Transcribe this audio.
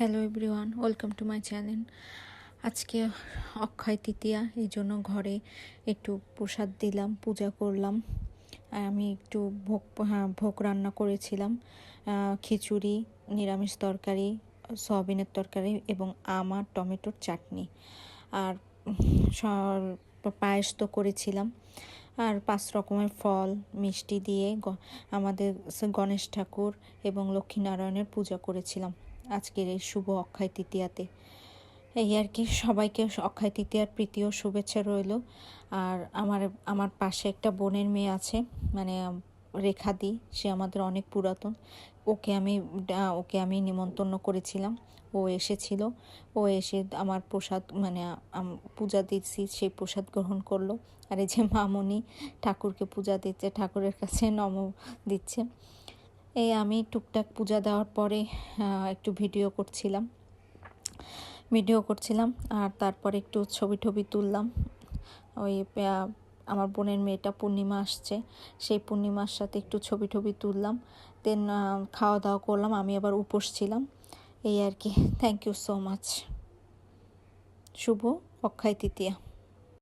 Hello everyone welcome to my channel আজকে অক্ষয় তৃতীয়া, এই জন্য ঘরে একটু প্রসাদ দিলাম, পূজা করলাম। আর আমি একটু ভোগ হ্যাঁ ভোগ রান্না করেছিলাম। খিচুড়ি, নিরামিষ তরকারি, সয়াবিনের তরকারি এবং আমার টমেটোর চাটনি। আর পায়েস তো করেছিলাম। আর পাঁচ রকমের ফল, মিষ্টি দিয়ে আমাদের গণেশ ঠাকুর এবং লক্ষ্মীনারায়ণের পূজা করেছিলাম। আজকের এই শুভ অক্ষয় তৃতীয়াতে। এই আর কি, সবাইকে অক্ষয় তৃতীয়ার প্রীতি ও শুভেচ্ছা রইল। আর আমার আমার পাশে একটা বোনের মেয়ে আছে মানে রেখা দি, সে আমাদের অনেক পুরাতন। ওকে আমি ওকে আমি নিমন্ত্রণ করেছিলাম। ও এসেছিল। ও এসে আমার প্রসাদ মানে পূজা দিচ্ছি সেই প্রসাদ গ্রহণ করল। আর এই যে মামনি ঠাকুরকে পূজা দিচ্ছে, ঠাকুরের কাছে নম দিচ্ছে। এই আমি টুকটাক পূজা দেওয়ার পরে একটু ভিডিও করছিলাম। ভিডিও করছিলাম আর তারপরে একটু ছবি টবি তুললাম। ওই আমার বোনের মেয়েটা পূর্ণিমা আসছে, সেই পূর্ণিমার সাথে একটু ছবি টবি তুললাম। দেন খাওয়া দাওয়া করলাম, আমি আবার উপোস ছিলাম। এই আর কি। থ্যাংক ইউ সো মাচ শুভ অক্ষয় তৃতীয়া।